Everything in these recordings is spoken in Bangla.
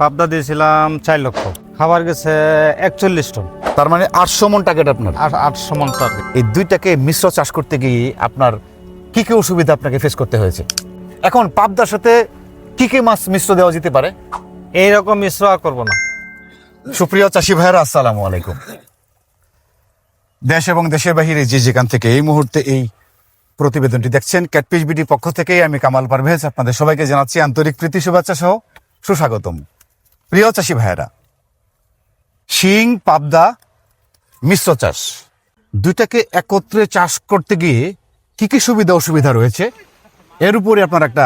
পাবদা দিয়েছিলাম চার লক্ষ। খাবার গেছে একচল্লিশ টন। তার মানে আটশো মন টার্গেট আপনার। আর আটশো মন টার্গেট এই দুইটাকে মিশ্র চাষ করতে গিয়ে আপনার কি কি অসুবিধা আপনাকে ফেস করতে হয়েছে? এখন পাবদার সাথে কি কি মাছ মিশ্র দেওয়া যেতে পারে? এইরকম মিশ্র আর করব না। সুপ্রিয় চাষি ভাইরা আসসালামু আলাইকুম। দেশ এবং দেশের বাহিরে যে যেখান থেকে এই মুহূর্তে এই প্রতিবেদনটি দেখছেন ক্যাটপিস বিডি পক্ষ থেকেই আমি কামাল পারভেজ। আপনাদের সবাইকে জানাচ্ছি আন্তরিক প্রীতি শুভেচ্ছা সহ সুস্বাগতম। প্রিয় চাষি ভাইয়েরা শিং পাবদা মিশ্র চাষ দুইটাকে একত্রে চাষ করতে গিয়ে কি কি সুবিধা অসুবিধা রয়েছে? এর উপরে আপনার একটা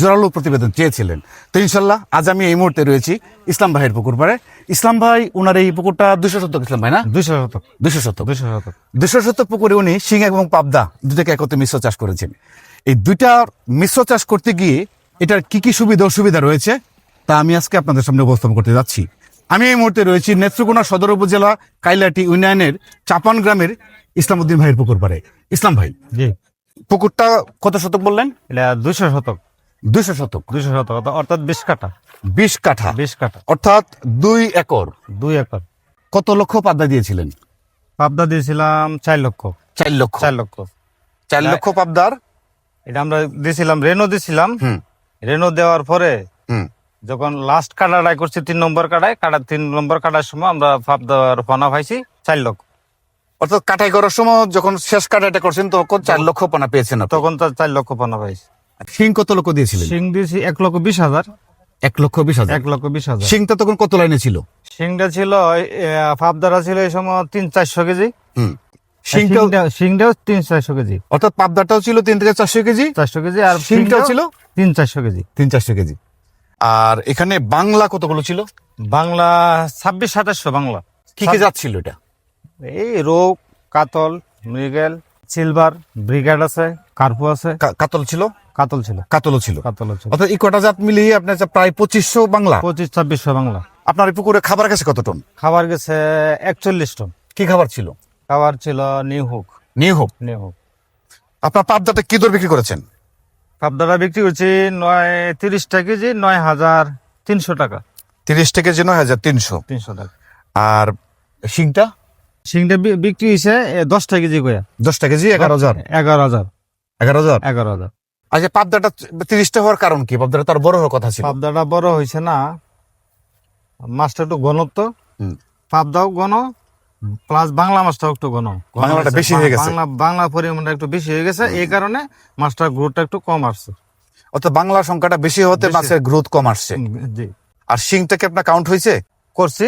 জোরালো প্রতিবেদন চেয়েছিলেন। তো ইনশাল্লাহ আজ আমি এই মুহূর্তে রয়েছি ইসলাম ভাইয়ের পুকুর পাড়ে। ইসলাম ভাই ওনার এই পুকুরটা দুশো শতক ইসলাম ভাই না? দুইশো শতক। দুশো শতক। দুইশো শতক। দুশো শতক পুকুরে উনি শিং এবং পাবদা দুটাকে একত্রে মিশ্র চাষ করেছেন। এই দুইটার মিশ্র চাষ করতে গিয়ে এটার কি কি সুবিধা অসুবিধা রয়েছে? তা আমি আজকে আপনাদের সামনে উপস্থাপন করতে যাচ্ছি। আমি এই মুহূর্তে রয়েছি নেত্রকোনা সদর উপজেলা কাইলাটি ইউনিয়নের চাপান গ্রামের ইসলামউদ্দিন ভাইয়ের পুকুর পাড়ে। ইসলাম ভাই জি। পুকুরটা কত শতক বললেন? এটা দুইশো শতক। দুইশো শতক। দুইশো শতক অর্থাৎ বিশ কাঠা। বিশ কাঠা। বিশ কাঠা। অর্থাৎ দুই একর। দুই একর। কত লক্ষ পাবদা দিয়েছিলেন? পাবদা দিয়েছিলাম চার লক্ষ। চার লক্ষ। চার লক্ষ। চার লক্ষ পাবদার? এটা আমরা দিয়েছিলাম রেনো দিয়েছিলাম। রেনো দেওয়ার পরে হুম। যখন লাস্ট কাটাটাই করছি তিন নম্বর কাটায় কাটা তিন নম্বর কাটার সময় আমরা পাবদার ফনা পাইছি চার লক্ষ। অর্থাৎ কাটাই করার সময় যখন শেষ কাটাইটা করছেন তখন চার লক্ষ পানা পেয়েছেন। তখন তো চার লক্ষ ফনা পাইছি। শিং কত লক্ষ দিয়েছিলেন? সিং দিয়েছি এক লক্ষ বিশ হাজার। এক লক্ষ বিশ হাজার? এক লক্ষ বিশ হাজার। শিংটা তখন কত লাইনে ছিল? সিংটা ছিল পাবদারা ছিল এই সময় তিন চারশো কেজি। হুম। শিংটাও সিংটা- সিংটাও তিন চারশো কেজি। অর্থাৎ পাবদাটাও ছিল তিন থেকে চারশো কেজি? চারশো কেজি আর সিংটাও ছিল? তিন চারশো কেজি। তিন চারশো কেজি। আর এখানে বাংলা কতগুলো ছিল? বাংলা ছাব্বিশ সাতাশশো বাংলা। কি কি জাত ছিল এটা? এই রোগ কাতল মৃগেল সিলভার ব্রিগেড আছে কার্পু আছে। কাতল ছিল? কাতল ছিল। কাতলও ছিল। কাতল ছিল। অর্থাৎ এই কটা জাত মিলিয়ে আপনার প্রায় পঁচিশশো বাংলা। পঁচিশ ছাব্বিশশো বাংলা। আপনার এই পুকুরে খাবার গেছে কত টন? খাবার গেছে একচল্লিশ টন। কি খাবার ছিল? খাবার ছিল নিউ হোক নিউ হোক নিউ হোক আপনার পাবদাটা কি দর বিক্রি করেছেন? পাবদারা বিক্রি করছি নয় তিরিশটা কেজি নয় হাজার তিনশো টাকা। তিরিশ থেকে যে নয় হাজার তিনশো। তিনশো টাকা। আর শিংটা? বি- বিক্রি হয়েছে দশটা কেজি করে দশটা কেজি এগারো হাজার। এগারো হাজার। এগারো হাজার? এগারো হাজার। আচ্ছা পাবদাটা তিরিশটা হওয়ার কারণ কি? পাবদাটা তার বড় হওয়ার কথা ছিল। পাবদাটা বড় হয়েছে না মাছটা একটু ঘনত্ব। পাবদাও ঘন প্লাস বাংলা মাছটাও একটু ঘন বাংলাটা বেশি হয়ে গেছে। বাংলা বাংলা পরিমাণটা একটু বেশি হয়ে গেছে এই কারণে মাছটার গ্রোথটা একটু কম আসছে। অর্থাৎ বাংলা সংখ্যাটা বেশি হতে মাছের গ্রোথ কম আসছে। জি। আর শিংটা কি আপনার কাউন্ট হয়েছে? করছি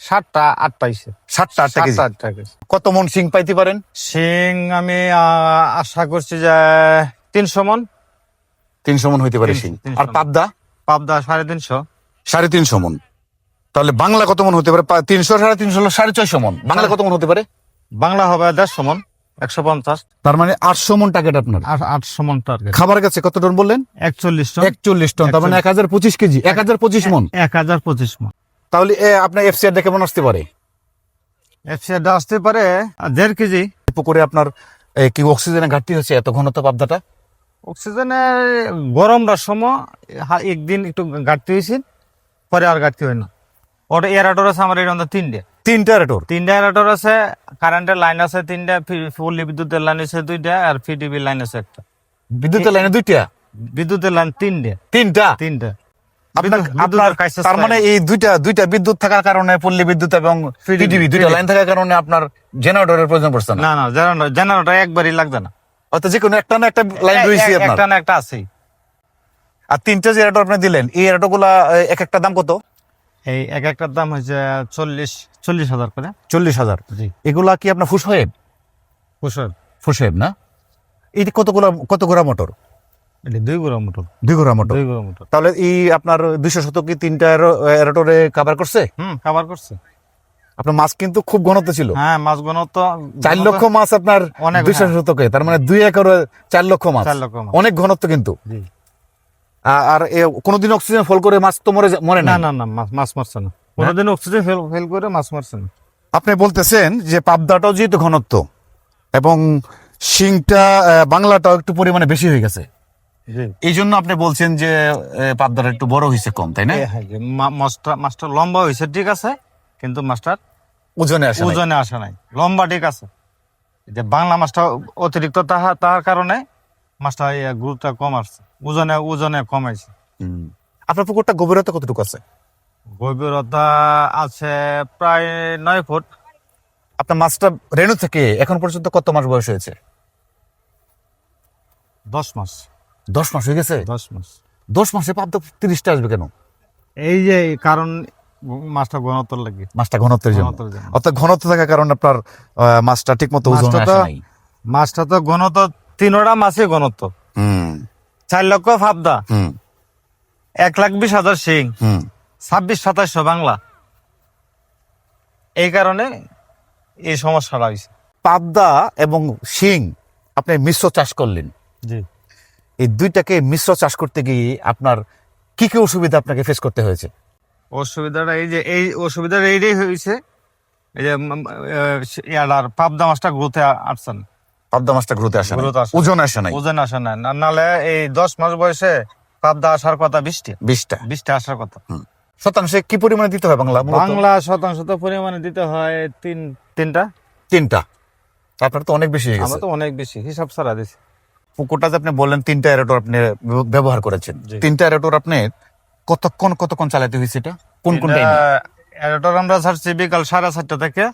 সাতটা আটটা হয়েছে। সাতটা আটটা কেজি। আটটা কেজি। কত মন শিং পাইতে পারেন? শিং আমি আশা করছি যে তিনশো মন। তিনশো মন হইতে পারে শিং। আর পাবদা? পাবদা সাড়ে তিনশো। সাড়ে তিনশো মন। তাহলে বাংলা কত মন হতে পারে? তিনশো সাড়ে তিনশো সাড়ে ছয়শো মন। বাংলা কত মন হতে পারে? বাংলা হবে দেড়শো মন একশো পঞ্চাশ। তার মানে আটশো মন টার্গেট আপনার। আটশো মন টার্গেট খাবার গেছে কত টন বললেন? একচল্লিশ টন। একচল্লিশ টন তার মানে এক হাজার পঁচিশ কেজি। এক হাজার পঁচিশ মন। এক হাজার পঁচিশ মন। তাহলে আপনার এফসিআর দেখে মনে আসতে পারে? এফসিআরটা আসতে পারে দেড় কেজি। পুকুরে আপনার কি অক্সিজেনের ঘাটতি হচ্ছে এত ঘনত্ব পাবদাটা? অক্সিজেনের গরমটার সময় একদিন একটু ঘাটতি হয়েছে পরে আর ঘাটতি হয় না। ওটা এয়ারাটোর আছে আমার এটা তিনটে। তিনটা রেটর তিনটা এয়ারাটোর আছে কারেন্টের লাইন আছে তিনটা পল্লী বিদ্যুতের লাইন আছে দুইটা আর পিডিবির লাইন আছে একটা। বিদ্যুতের লাইনে দুইটা? বিদ্যুতের লাইন তিনটে। তিনটা? তিনটা। তার মানে এই দুইটা দুইটা বিদ্যুৎ থাকার কারণে পল্লী বিদ্যুৎ এবং পিডিবি দুইটা লাইন থাকার কারণে আপনার জেনারেটরের প্রয়োজন পড়ছে না? না না জেনারেটর একবারই লাগবে না। অর্থাৎ যে কোনো একটা না একটা লাইন রয়েছে আপনার। একটা না একটা আছেই। আর তিনটা যে আপনি দিলেন এই রেটরগুলা এক একটা দাম কত? এই এক একটার দাম হচ্ছে চল্লিশ চল্লিশ হাজার করে। চল্লিশ হাজার? জি। এগুলা কি আপনার ফুসহেব কুশল ফুসহেব না? এই কতগুলা কত গোড়া মোটর? দুই গুঁড়ো মোটর। দুই গোড়া মোটর। দুই গুঁড়ো মোটর। তাহলে এই আপনার দুইশো শতক কি তিনটা রেটরে কাভার করছে? হুম খাবার করছে। আপনার মাছ কিন্তু খুব ঘনত্ব ছিল। হ্যাঁ মাছ ঘনত্ব চার লক্ষ মাছ আপনার অনেক, দুইশো হ্যাঁ। শতকে তার মানে দুই একর চার লক্ষ মাছ। চার লক্ষ অনেক ঘনত্ব কিন্তু। আর কোনোদিন অক্সিজেন ফল করে মাছ তো মরে মরে না না না মাছ মারছে না। কোনোদিন অক্সিজেন ফেল ফেল করে মাছ মারছে না। আপনি বলতেছেন যে পাবদাটাও যেহেতু ঘনত্ব এবং শিংটা বাংলাটাও একটু পরিমাণে বেশি হয়ে গেছে। এই জন্য আপনি বলছেন যে পাবদাটা একটু বড় হয়েছে কম তাই না? হ্যাঁ, মাছটা মাছটা লম্বা হয়েছে ঠিক আছে কিন্তু মাছটার ওজনে আসে ওজনে আসে নাই। লম্বা ঠিক আছে। যে বাংলা মাছটা অতিরিক্ত তাহা তাহার কারণে মাছটা গুরুত্ব কম আসছে। ওজনে ওজনে কমাইছে। আপনার পুকুরটা গভীরতা কতটুকু আছে? গভীরতা আছে প্রায় নয় ফুট। আপনার মাছটা রেণু থেকে এখন পর্যন্ত কত মাস বয়স হয়েছে? দশ মাস। দশ মাস হয়ে গেছে? দশ মাস। দশ মাসে পাবদা তিরিশটা আসবে কেন? এই যে কারণ মাছটা গণতর লাগে। মাছটা ঘনত্বের জন্য। অর্থাৎ ঘনত্ব থাকার কারণে আপনার মাছটা ঠিক মতো ওজন মাছটা আসে তো- নাই। মাছটা তো ঘনত্ব তিনোটা মাছই ঘনত্ব। হুম। চার লক্ষ ফাবদা। হুম। এক লাখ বিশ হাজার সিং হুম। ছাব্বিশ সাতাশশো বাংলা। এই কারণে এই সমস্যাটা হয়েছে পাবদা এবং শিং আপনি মিশ্র চাষ করলেন। জি। এই দুইটাকে মিশ্র চাষ করতে গিয়ে আপনার কি কি অসুবিধা আপনাকে ফেস করতে হয়েছে? অসুবিধাটা এই যে এই অসুবিধাটা এইটাই হয়েছে। এই যে আহ, পাবদা মাছটা গ্রোথে আসছে না। পাবদা মাছটা ঘুরতে আসে না ঘুরতে আসে না। ওজন আসে ওজন না নাহলে এই দশ মাস বয়সে পাবদা আসার কথা বৃষ্টি। বিশটা বৃষ্টি আসার কথা। শতাংশে কি পরিমাণে দিতে হয় বাংলা বাংলা শতাংশ তো পরিমাণে দিতে হয় তিন তিনটা। তিনটা? আপনার তো অনেক বেশি হয়ে গেছে। তো অনেক বেশি হিসাব ছাড়া দিছি। পুকুরটা যে আপনি বললেন তিনটা এরোটর আপনি ব্যবহার করেছেন। তিনটা এরোটর আপনি কতক্ষণ কতক্ষণ চালাতে হয়েছে এটা? কোন কোন টাইমে আমরা ছাড়ছি বিকাল সাড়ে চারটা থেকে।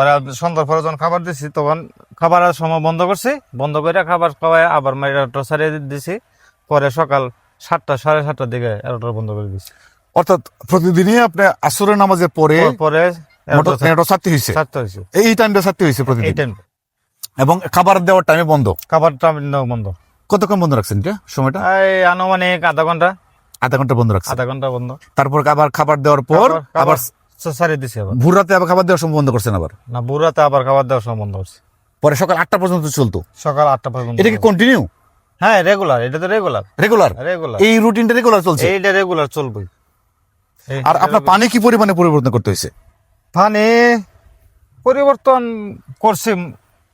পরে সন্ধ্যার পরে যখন খাবার দিছি তখন খাবারের সময় বন্ধ করছি। বন্ধ করে খাবার খাওয়াই আবার এরোটা ছাড়িয়ে দিছি। পরে সকাল সাতটা সাড়ে সাতটার দিকে এরোটা বন্ধ করে দিছি। অর্থাৎ প্রতিদিনই আপনি আসরের নামাজের পরে পরে হয়েছে হয়েছে এই টাইমটা হয়েছে প্রতিদিন? এবং খাবার দেওয়ার টাইমে বন্ধ? খাবারটা বন্ধ। কতক্ষণ বন্ধ রাখছেন এটা সময়টা? এই আনুমানিক আধা ঘণ্টা। আধা ঘণ্টা বন্ধ রাখছেন। আধা ঘণ্টা বন্ধ। তারপর আবার খাবার দেওয়ার পর আবার খাবার ছাড়িয়ে দিছি আবার। ভোর রাতে আবার খাবার দেওয়ার সময় বন্ধ করছেন আবার? না বুড়াতে আবার খাবার দেওয়ার সময় বন্ধ করছি। পরে সকাল আটটা পর্যন্ত চলতো? সকাল আটটা পর্যন্ত এটা কি কন্টিনিউ হ্যাঁ রেগুলার এটা তো রেগুলার রেগুলার রেগুলার এই রুটিনটা রেগুলার চলছে? এইটা রেগুলার চলবে আর আপনার পানি কি পরিমাণে পরিবর্তন করতে হয়েছে? পানি পরিবর্তন করছি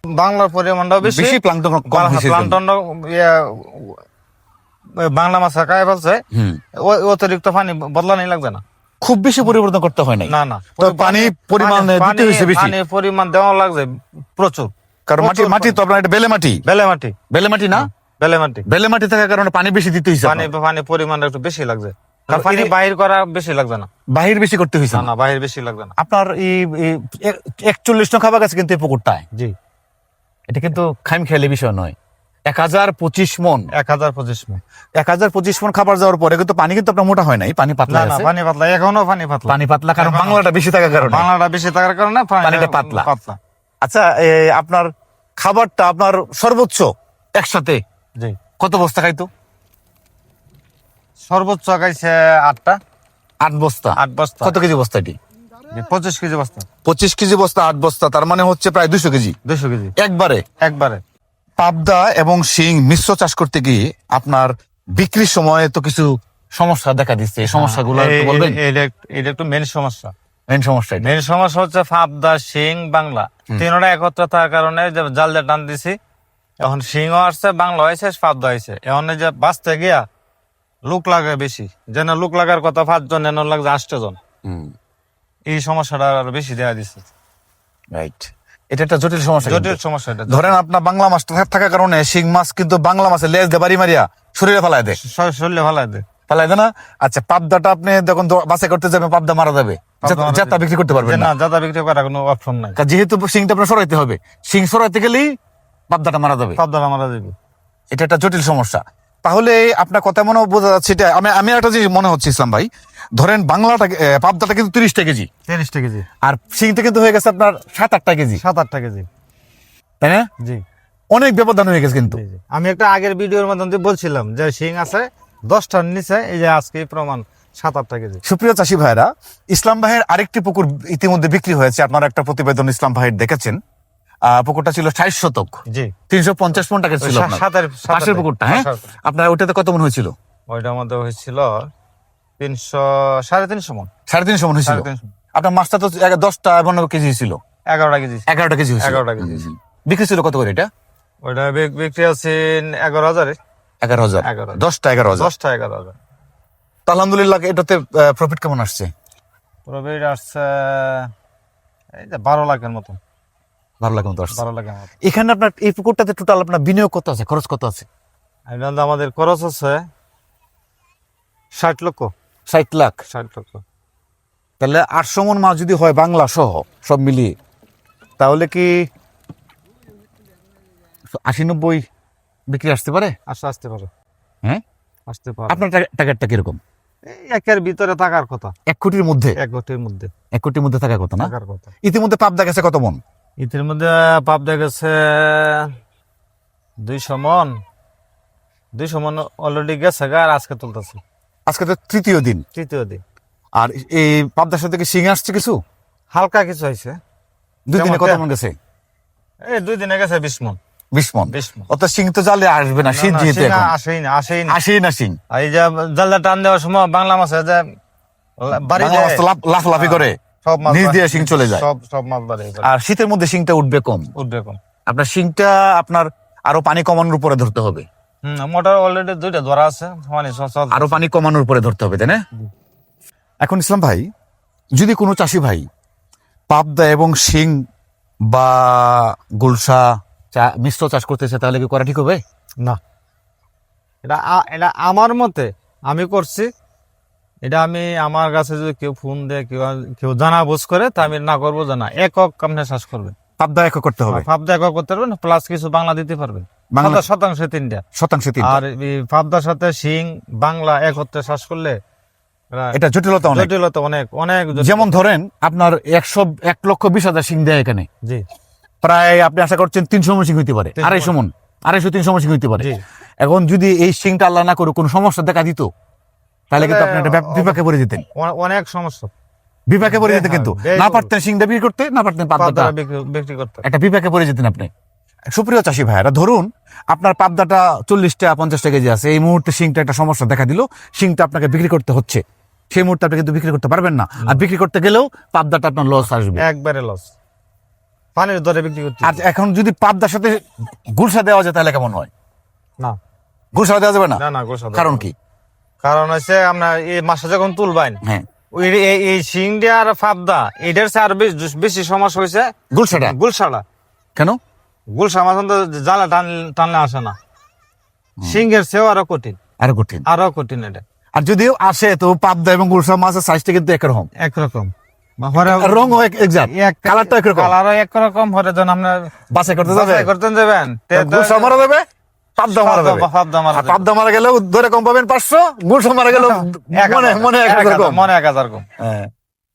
বাংলার পরিমাণটাও বেশি। বেশি প্লাঙ্কটন বাংলা মাছ খাই ফেলছে। অতিরিক্ত পানি বদলানি লাগবে না। খুব বেশি পরিবর্তন করতে হয় না না। তো পানি পরিমাণ দিতে হয়েছে বেশি। পানির পরিমাণ দেওয়া লাগছে প্রচুর। কারণ মাটি মাটি তো আপনার এটা বেলে মাটি। বেলে মাটি। বেলে মাটি না? বেলে মাটি। বেলে মাটি থাকার কারণে পানি বেশি দিতে হয়েছে পানি পানি পরিমাণ একটু বেশি লাগছে। পানি বাহির করা বেশি লাগবে না। বাহির বেশি করতে হয়েছে না বাহির বেশি লাগবে না। আপনার এই একচল্লিশ খাবার গেছে কিন্তু এই পুকুরটায়। জি। এটা কিন্তু খাইম খেয়ালি বিষয় নয়। এক হাজার পঁচিশ মন। এক হাজার পঁচিশ মিনিট এক হাজার পঁচিশ মন খাবার যাওয়ার পরে কিন্তু পানি কিন্তু আপনার মোটা হয় নাই পানি পাতলা না পানি পাতলা এখনও পানি পাতলা। পানি পাতলা কারণ বাংলাটা বেশি থাকার কারণে। বাংলাটা বেশি থাকার কারণে পানিটা পাতলা। পাতলা। আচ্ছা আপনার খাবারটা আপনার সর্বোচ্চ একসাথে জি। কত বস্তা খাইতো? সর্বোচ্চ খাইছে আটটা। আট বস্তা। আট বস্তা। কত কেজি বস্তা এটি? পঁচিশ কেজি বস্তা। পঁচিশ কেজি বস্তা আট বস্তা তার মানে হচ্ছে প্রায় দুশো কেজি। দুশো কেজি। একবারে? একবারে। পাবদা এবং শিং মিশ্র চাষ করতে গিয়ে আপনার বিক্রির সময় তো কিছু সমস্যা দেখা দিচ্ছে। এই সমস্যাগুলো এই- বলবেন? এইটা একটু- মেন সমস্যা। মেন সমস্যা মেন সমস্যা হচ্ছে ফাবদা শিং বাংলা। তিনটা একত্র থাকার কারণে যে জাল দিয়ে টান দিছি এখন শিংও আসছে বাংলা হয়েছে ফাবদা হয়েছে। এখন যে বাঁচতে গিয়া লোক লাগে বেশি। যেন লোক লাগার কথা পাঁচজন এন লাগছে আটটা জন। এই সমস্যাটা আরও বেশি দেওয়া দিচ্ছে। রাইট এটা একটা জটিল সমস্যা জটিল সমস্যা এটা ধরেন আপনার বাংলা মাছ থাকার কারণে শিং মাছ কিন্তু বাংলা মাছের লেজ দিয়ে বাড়ি মারিয়া শরীরে ফেলায় দেয়। শরীরে ভালো দেয়। ফেলায় দেয় না? আচ্ছা পাবদাটা আপনি যখন বাছাই করতে যাবেন পাবদা মারা যাবে। যাতা বিক্রি করতে পারবেন না যাতা বিক্রি করার কোনো অপশন নাই। যেহেতু শিংটা আপনার সরাইতে হবে শিং সরাইতে গেলেই পাবদাটা মারা যাবে। পাবদাটা মারা যাবে। এটা একটা জটিল সমস্যা। তাহলে আপনার কথা মনে বোঝা যাচ্ছে এটা। আমি আমি একটা জিনিস মনে হচ্ছে ইসলাম ভাই। ধরেন বাংলাটা পাবদাটা কিন্তু তিরিশটা কেজি। তিরিশটা কেজি। আর শিংটা কিন্তু হয়ে গেছে আপনার সাত আটটা কেজি। সাত আটটা কেজি। তাই না? জি। অনেক ব্যবধান হয়ে গেছে কিন্তু। আমি একটা আগের ভিডিওর মাধ্যমে বলছিলাম যে শিং আছে দশটার নিচে এই যে আজকে প্রমাণ সাত আটটা কেজি। সুপ্রিয় চাষি ভাইরা ইসলাম ভাইয়ের আরেকটি পুকুর ইতিমধ্যে বিক্রি হয়েছে। আপনারা একটা প্রতিবেদন ইসলাম ভাইয়ের দেখেছেন। পুকুরটা ছিল ষাট শতক। তিনশো পঞ্চাশ মন টাকা ছিল পাশের পুকুরটা হ্যাঁ? আপনার ওটাতে কত মন হয়েছিল? ওইটার মধ্যে হয়েছিল তিনশো সাড়ে তিনশো মন। সাড়ে তিনশো মন হয়েছিল? আপনার মাছটা তো দশটা পনেরো কেজি ছিল। এগারোটা কেজি এগারোটা কেজি এগারোটা কেজি বিক্রি ছিল কত করে এটা? ওইটা বিক্রি আছে এগারো হাজারে। এগারো হাজার। দশটা এগারো হাজার। দশটা এগারো হাজার। তো আলহামদুলিল্লাহ এটাতে প্রফিট কেমন আসছে? প্রফিট আসছে এই যে বারো লাখের মতো। ভালো লাগে এখানে আপনার এই পুকুরটাতে টোটাল আপনার বিনিয়োগ কত আছে? খরচ কত আছে? আমাদের খরচ আছে ষাট লক্ষ। ষাট লাখ। ষাট লক্ষ। তাহলে আটশো মন মাছ যদি হয় বাংলা সহ সব মিলিয়ে তাহলে কি আশি নব্বই বিক্রি আসতে পারে? আসতে আসতে পারে। হ্যাঁ? আসতে পারে। আপনার টাকা- টাকারটা কীরকম? একের ভিতরে থাকার কথা। এক কোটির মধ্যে? এক কোটির মধ্যে। এক কোটির মধ্যে থাকার কথা না? থাকার কথা। ইতিমধ্যে পাবদা গেছে কত মন? ইতির মধ্যে পাপ দেখেছে দুইশো মন। দুইশো মন অলরেডি গেছে আর আজকে তুলতেছে। আজকে তো তৃতীয় দিন। তৃতীয় দিন। আর এই পাবদার সাথে কি শিং আসছে কিছু? হালকা কিছু হয়েছে। দুই দিনে কত মন গেছে? এই দুই দিনে গেছে বিশ মন। বিশ মন। শিং তো জালে আসবে না শীত যেহেতু আসেই না আসেই না। আসেই না শিং। এই যে টান দেওয়ার সময় বাংলা মাছে যে বাড়ি তো লাফ- লাফালাফি করে। সব মাছ নিচ দিয়ে শিং চলে যায়। সব সব মাছ বাড়ি আর শীতের মধ্যে শিংটা উঠবে কম। উঠবে কম। আপনার শিংটা আপনার আরও পানি কমানোর উপরে ধরতে হবে। হম মোটর অলরেডি দুইটা ধরা আছে মানে আরও পানি কমানোর উপরে ধরতে হবে তাই না? এখন ইসলাম ভাই যদি কোনো চাষি ভাই পাবদা এবং শিং বা গুলশা চা- মিশ্র চাষ করতেছে তাহলে কি করা ঠিক হবে? না। এটা এটা আমার মতে আমি করছি এটা আমি আমার কাছে যদি কেউ ফোন দেয় কেউ কেউ জানা বুঝ করে তা আমি না করব জানা। একক আপনি চাষ করবেন। পাবদা এক করতে হবে। ফাবদা একক করতে পারবেন প্লাস কিছু বাংলা দিতে পারবেন। বাংলা- শতাংশে তিনটা। শতাংশে তিন আর ফাবদার সাথে শিং বাংলা একত্রে চাষ করলে এটা জটিলতা অনেক। জটিলতা অনেক অনেক যেমন ধরেন আপনার একশো এক লক্ষ বিশ হাজার সিং দেয় এখানে। জি। প্রায় আপনি আশা করছেন তিনশো মন হইতে পারে। আড়াইশো মন। আড়াইশো তিনশো মন হইতে পারে। এখন যদি এই শিংটা আল্লাহ না করে কোনো সমস্যা দেখা দিত? তাহলে কিন্তু আপনি একটা বিপাকে পড়ে যেতেন। অনেক সমস্যা। বিপাকে পড়ে যেতেন কিন্তু। না। পারতেন শিংটা বিক্রি করতে না পারতেন পাবদা বিক্রি করতে। একটা বিপাকে পড়ে যেতেন আপনি। সুপ্রিয় চাষি ভাইয়েরা ধরুন আপনার পাবদাটা চল্লিশটা পঞ্চাশটা কেজি আছে। এই মুহূর্তে শিংটা একটা সমস্যা দেখা দিল। শিংটা আপনাকে বিক্রি করতে হচ্ছে। সেই মুহূর্তে আপনি কিন্তু বিক্রি করতে পারবেন না। আর বিক্রি করতে গেলেও পাবদাটা আপনার লস আসবে। একবারে লস পানির দরে বিক্রি করতে আর এখন যদি পাবদার সাথে গুলশা দেওয়া যায় তাহলে কেমন হয়? না। গুলশা দেওয়া যাবে না? না না গোসা কারণ কি? কারণ হচ্ছে আপনার এই মাছটা যখন তুলবেন হ্যাঁ। এই- আর ফাবদা এটার চেয়ে আর বেশি সমস্যা হয়েছে। গুলশাটা গুলশাটা কেন? গুলশা মাছ জ্বালা টান টানলে আসে না। সিংহের চেয়েও আরও কঠিন। আরও কঠিন। আরও কঠিন এটা। আর যদিও আসে তো পাবদা এবং গুলশা মাছের সাইজটা কিন্তু একরকম। একরকম এক্সাক্ট কালারটা একরকম কালারও একরকম হরে যখন আপনার বাছাই করতে যাবে করতে যাবেন তে- তে- গুলশা মারা যাবে পাবদা মারা যাবে। পাবদা গেলেও ধরে কম পাবেন পাঁচশো গুলশা মারা গেলেও মনে মনে এক এক হাজার হাজার, কম। মনে এক হাজার কম। হ্যাঁ।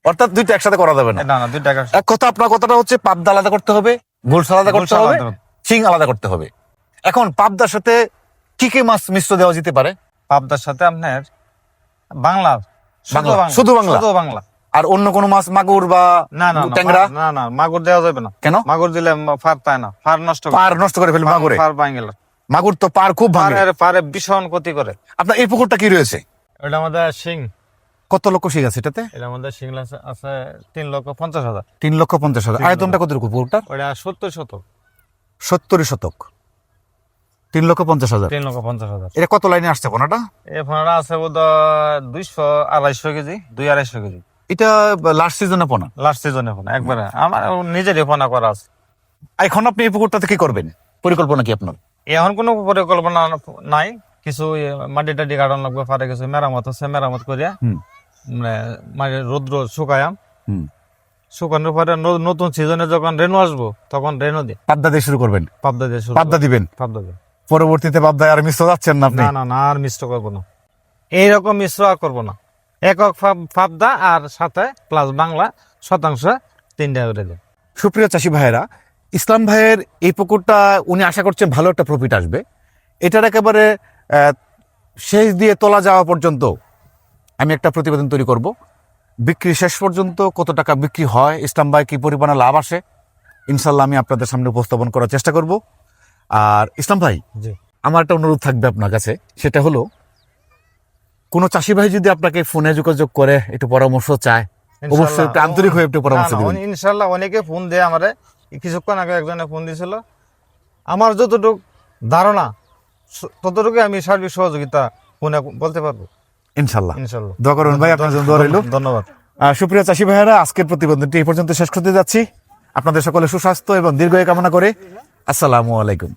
অর্থাৎ দুইটা একসাথে করা যাবে না। না না এক কথা আপনার কথাটা হচ্ছে পাবদা আলাদা করতে হবে গুলশা আলাদা করতে হবে আলাদা আলাদা করতে হবে। এখন পাবদার সাথে কি কি মাছ মিশ্র দেওয়া যেতে পারে? পাবদার সাথে আপনার বাংলা শুধু বাংলা, শুধু বাংলা? বাংলা। আর অন্য কোনো মাছ মাগুর বা না না ট্যাংরা? না না মাগুর দেওয়া যাবে না। কেন? মাগুর দিলে ফার পায় না ফার নষ্ট করে। নষ্ট করে ফেলবে ফার- মাগুরে। ফার ভাঙে গেল। মাগুর তো পার খুব ভাঙে। ফারে ভীষণ ক্ষতি করে। আপনার এই পুকুরটা কি রয়েছে? এটা আমাদের শিং। কত লক্ষ শিং আছে এটাতে? এটা আমাদের শিং আছে আছে তিন লক্ষ পঞ্চাশ হাজার। তিন লক্ষ পঞ্চাশ হাজার। আয়তনটা কত রকম পুকুরটা ওটা সত্তর শতক। সত্তরই শতক। তিন লক্ষ পঞ্চাশ হাজার। তিন লক্ষ পঞ্চাশ হাজার। এটা কত লাইনে আসছে কোনটা এই ফোনটা আছে বোধ দুইশো আড়াইশো কেজি দুই আড়াইশো কেজি। এটা লাস্ট সিজনে পোনা? লাস্ট সিজনে ফোন একবারে। আমার নিজেরই ফোনা করা আছে। এখন আপনি এই পুকুরটাতে কি করবেন? পরিকল্পনা কি আপনার? এখন কোনো পরিকল্পনা নাই। কিছু মাটি টাটি কাটানো লাগবে ফারে কিছু মেরামত আছে মেরামত করিয়া মানে মানে রৌদ্র শুকায়াম। শুকানোর পরে নতুন সিজনে যখন রেনু আসব তখন রেনু দিয়ে পাবদা দিয়ে শুরু করবেন? পাবদা দিয়ে শুরু পাবদা দিবেন? পাবদা দিয়ে। পরবর্তীতে পাবদায় আর মিশ্র যাচ্ছেন না আপনি? না না না আর মিশ্র করব না। এইরকম মিশ্র আর করব না। একক ফাবদা আর সাথে প্লাস বাংলা শতাংশ তিনটা করে দেয় সুপ্রিয় চাষি ভাইয়েরা ইসলাম ভাইয়ের এই পুকুরটা উনি আশা করছেন ভালো একটা প্রফিট আসবে। এটার একেবারে শেষ দিয়ে তোলা যাওয়া পর্যন্ত আমি একটা প্রতিবেদন তৈরি করব। বিক্রি শেষ পর্যন্ত কত টাকা বিক্রি হয় ইসলাম ভাই কি পরিমাণে লাভ আসে ইনশাল্লাহ আমি আপনাদের সামনে উপস্থাপন করার চেষ্টা করব। আর ইসলাম ভাই আমার একটা অনুরোধ থাকবে আপনার কাছে সেটা হলো কোনো চাষি ভাই যদি আপনাকে ফোনে যোগাযোগ করে একটু পরামর্শ চায় অবশ্যই একটু আন্তরিক হয়ে একটু পরামর্শ দিবেন। ইনশাল্লাহ অনেকে ফোন দেয় আমারে কিছুক্ষণ আগে একজনে ফোন দিয়েছিল আমার যতটুক ধারণা ততটুকু আমি সার্বিক সহযোগিতা ফোনে বলতে পারব। ইনশাল্লাহ। ইনশাল্লাহ। দোয়া করুন ভাই আপনার জন্য দোয়া রইল। ধন্যবাদ সুপ্রিয় চাষি ভাইয়েরা আজকের প্রতিবেদনটি এই পর্যন্ত শেষ করতে যাচ্ছি। আপনাদের সকলে সুস্বাস্থ্য এবং দীর্ঘ কামনা করে। আসসালামু আলাইকুম।